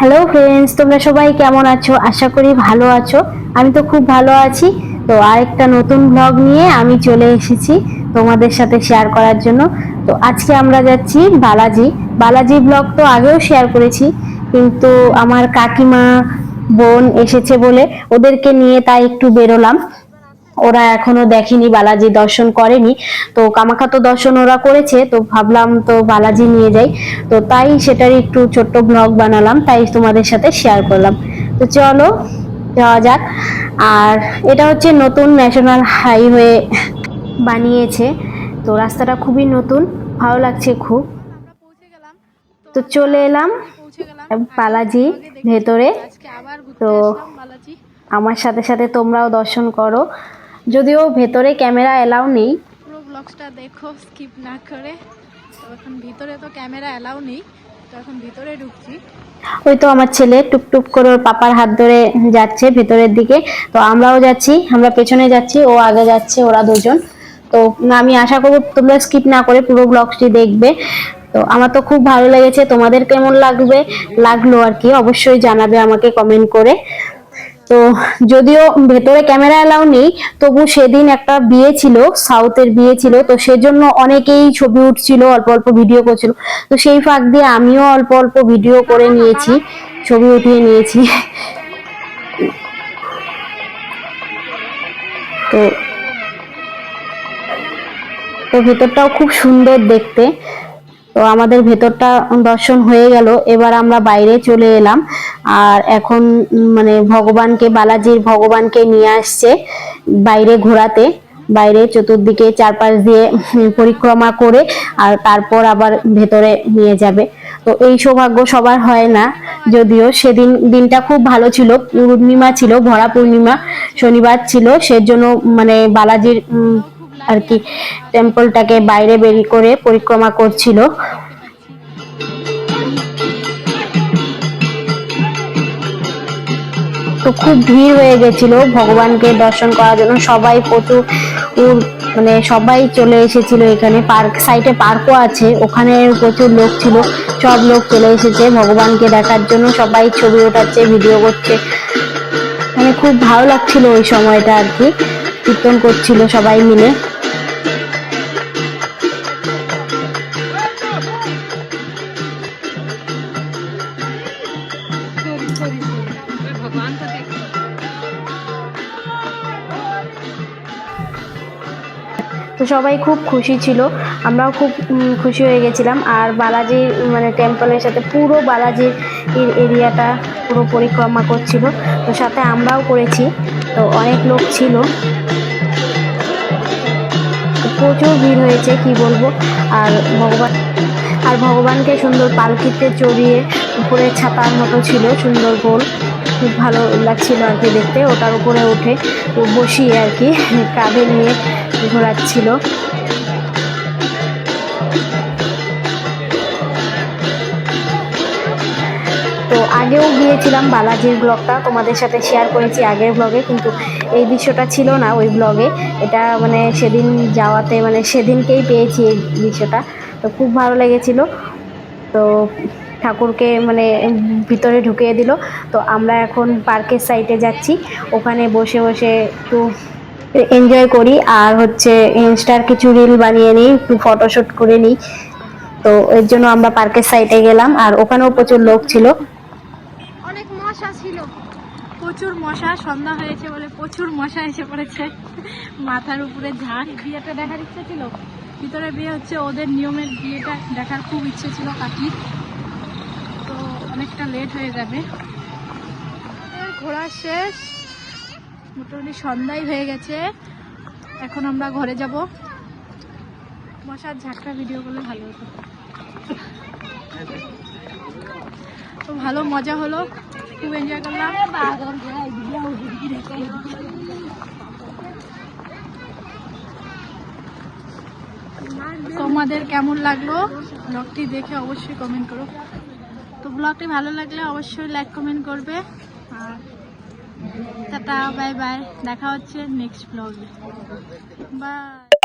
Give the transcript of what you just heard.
Hello friends তোমরা সবাই কেমন আছো? আশা করি ভালো আছো। আমি তো খুব ভালো আছি। তো আরেকটা নতুন ব্লগ নিয়ে আমি চলে এসেছি তোমাদের সাথে শেয়ার করার জন্য। তো আজকে আমরা যাচ্ছি বালাজি। বালাজি ব্লগ তো আগেও শেয়ার করেছি, কিন্তু আমার কাকিমা, বোন এসেছে বলে ওদেরকে নিয়ে তাই একটু বেরোলাম। ওরা এখনও দেখেনি, বালাজি দর্শন করেনি। তো কামাখ্যা তো দর্শন ওরা করেছে, তো ভাবলাম তো বালাজি নিয়ে যাই। তো তাই সেটার একটু ছোট্ট ব্লগ বানালাম, তাই তোমাদের সাথে শেয়ার করলাম। তো চলো, যাওয়া যাক। আর এটা হচ্ছে নতুন ন্যাশনাল হাইওয়ে বানিয়েছে। তো রাস্তাটা খুবই নতুন, ভালো লাগছে খুব। তো চলে এলাম, বালাজি ভেতরে। তো আমার সাথে সাথে তোমরাও দর্শন করো। যদিও ভেতরে ক্যামেরা এলাও নেই। পুরো ব্লগসটা দেখো স্কিপ না করে। তো এখন ভিতরে তো ক্যামেরা অ্যালাউ নেই তো এখন ভিতরে ঢুকছি। ওই তো আমার ছেলে টুকটুক করে ওর পাপার হাত ধরে যাচ্ছে ভেতরের দিকে। তো আমরাও যাচ্ছি আমরা পেছনে যাচ্ছি ও আগে যাচ্ছে ওরা দুজন। তো আমি আশা করব তোমরা স্কিপ না করে পুরো ব্লগটি দেখবে। তো আমার তো খুব ভালো লেগেছে তোমাদের কেমন লাগবে? লাগল আর কি অবশ্যই জানাবে আমাকে কমেন্ট করে। তো যদিও ভেতরে ক্যামেরা এলাও নেই, তবু সেদিন একটা বিয়ে ছিল, সাউথের বিয়ে ছিল, তো সেজন্য অনেকেই ছবি উঠছিল, অল্প অল্প ভিডিও করছিল। তো সেই ফাঁক দিয়ে আমিও অল্প অল্প ভিডিও করে নিয়েছি, ছবি উঠিয়ে নিয়েছি। তো ভেতরটাও খুব সুন্দর দেখতে। তো আমাদের ভেতরটা দর্শন হয়ে গেল। এবার আমরা বাইরে চলে এলাম। আর এখন মানে ভগবানকে, বালাজির ভগবানকে নিয়ে আসছে বাইরে ঘোরাতে। বাইরে চতুর্দিকে চারপাশ দিয়ে পরিক্রমা করে আর তারপর আবার ভেতরে নিয়ে যাবে। তো এই সৌভাগ্য সবার হয় না। যদিও সেদিন দিনটা খুব ভালো ছিল। পূর্ণিমা ছিল, ভরা পূর্ণিমা, শনিবার ছিল। সেজন্য মানে বালাজির আর কি টেম্পলটাকে বাইরে বেরি করে পরিক্রমা করছিল। তো খুব ভিড় হয়ে গেছিল ভগবানকে দর্শন করার জন্য। সবাই প্রচুর মানে সবাই চলে এসেছিল এখানে। পার্ক সাইডে পার্কও আছে, ওখানে প্রচুর লোক ছিল। সব লোক চলে এসেছে ভগবানকে দেখার জন্য। সবাই ছবি ওঠাচ্ছে, ভিডিও করছে। মানে খুব ভালো লাগছিল ওই সময়টা আর কি। কীর্তন করছিল সবাই মিলে। তো সবাই খুব খুশি ছিল। আমরাও খুব খুশি হয়ে গেছিলাম। আর বালাজির মানে টেম্পলের সাথে পুরো বালাজির এরিয়াটা পুরো পরিক্রমা করছিল। তো সাথে আমরাও করেছি। তো অনেক লোক ছিল। প্রচুর ভিড় হয়েছে, কি বলব? আর ভগবান, আর ভগবানকে সুন্দর পালকিতে চড়িয়ে উপরে ছাতার মতো ছিল, সুন্দর গোল। খুব ভালো লাগছিল আর কি দেখতে। ওটার উপরে উঠে বসিয়ে আর কি কাঁধে নিয়ে ঘোরাচ্ছিল। তো আগেও গিয়েছিলাম বালাজির ব্লগটা, তোমাদের সাথে শেয়ার করেছি আগের ব্লগে কিন্তু এই দৃশ্যটা ছিল না ওই ব্লগে এটা মানে সেদিন যাওয়াতে মানে সেদিনকেই পেয়েছি এই দৃশ্যটা। তো খুব ভালো লেগেছিল। তো ঠাকুরকে মানে ভিতরে ঢুকিয়ে দিল। তো আমরা এখন পার্কের সাইডে যাচ্ছি। ওখানে বসে বসে একটু এনজয় করি। আর হচ্ছে ইনস্টার কিছু রিল বানিয়ে নিই, একটু ফটোশ্যুট করে নিই। তো এর জন্য আমরা পার্কের সাইডে গেলাম। আর ওখানেও প্রচুর লোক ছিল। অনেক মশা ছিল। প্রচুর মশা, সন্ধ্যা হয়েছে বলে প্রচুর মশা এসে পড়েছে। মাথার উপরে ঝাঁক বিয়েটা দেখার ইচ্ছে ছিল? ভিতরে বিয়ে হচ্ছে ওদের নিয়মের বিয়েটা দেখার খুব ইচ্ছে ছিল কাকির। তো অনেকটা লেট হয়ে যাবে। ঘোরা শেষ। মোটামুটি সন্ধ্যাই হয়ে গেছে। এখন আমরা ঘরে যাব। বসার ঝাঁকটা ভিডিও করলে ভালো হতো। তো ভালো মজা হলো। খুব এনজয় করলাম। তোমাদের কেমন লাগল? ব্লগটি দেখে অবশ্যই কমেন্ট করো। তো ব্লগটি ভালো লাগলে অবশ্যই লাইক কমেন্ট করবে। আর টাটা বাই বাই দেখা হচ্ছে নেক্সট ব্লগে বাই